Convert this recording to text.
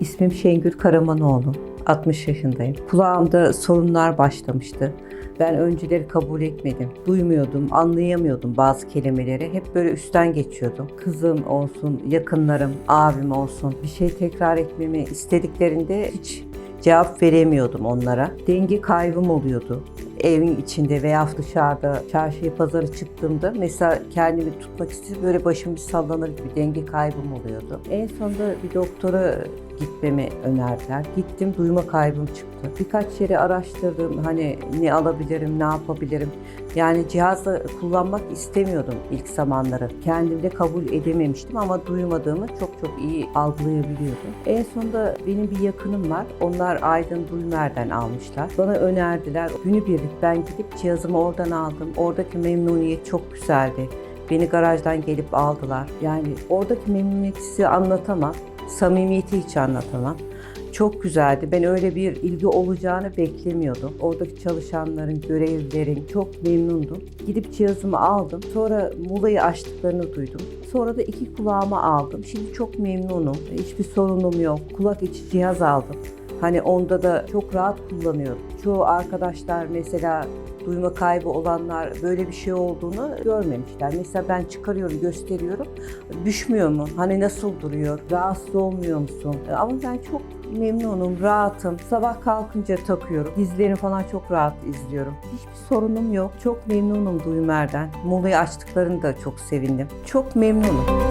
İsmim Şengül Karamanoğlu. 60 yaşındayım. Kulağımda sorunlar başlamıştı. Ben önceleri kabul etmedim. Duymuyordum, anlayamıyordum bazı kelimeleri. Hep böyle üstten geçiyordum. Kızım olsun, yakınlarım, abim olsun bir şey tekrar etmemi istediklerinde hiç cevap veremiyordum onlara. Denge kaybım oluyordu. Evin içinde veya dışarıda çarşıya pazara çıktığımda mesela kendimi tutmak isteyip böyle başım bir sallanır gibi denge kaybım oluyordu. En sonunda bir doktora gitmemi önerdiler. Gittim duyma kaybım çıktı. Birkaç yeri araştırdım hani ne alabilirim, ne yapabilirim. Yani cihazı kullanmak istemiyordum ilk zamanları. Kendimde kabul edememiştim ama duymadığımı çok çok iyi algılayabiliyordum. En sonunda benim bir yakınım var. Onlar Aydın Duymer'den almışlar. Bana önerdiler. Günübirlik ben gidip cihazımı oradan aldım. Oradaki memnuniyet çok güzeldi. Beni garajdan gelip aldılar. Yani oradaki memnuniyeti anlatamam. Samimiyeti hiç anlatamam. Çok güzeldi. Ben öyle bir ilgi olacağını beklemiyordum. Oradaki çalışanların, görevlilerin çok memnundum. Gidip cihazımı aldım. Sonra Muğla'yı açtıklarını duydum. Sonra da iki kulağıma aldım. Şimdi çok memnunum. Hiçbir sorunum yok. Kulak içi cihaz aldım. Hani onda da çok rahat kullanıyorum. Çoğu arkadaşlar mesela duyma kaybı olanlar böyle bir şey olduğunu görmemişler. Mesela ben çıkarıyorum, gösteriyorum. Düşmüyor mu? Hani nasıl duruyor? Rahatsız olmuyor musun? Ama ben çok memnunum, rahatım. Sabah kalkınca takıyorum. Dizilerini falan çok rahat izliyorum. Hiçbir sorunum yok. Çok memnunum Duymer'den. Muğla'yı açtıklarını da çok sevindim. Çok memnunum.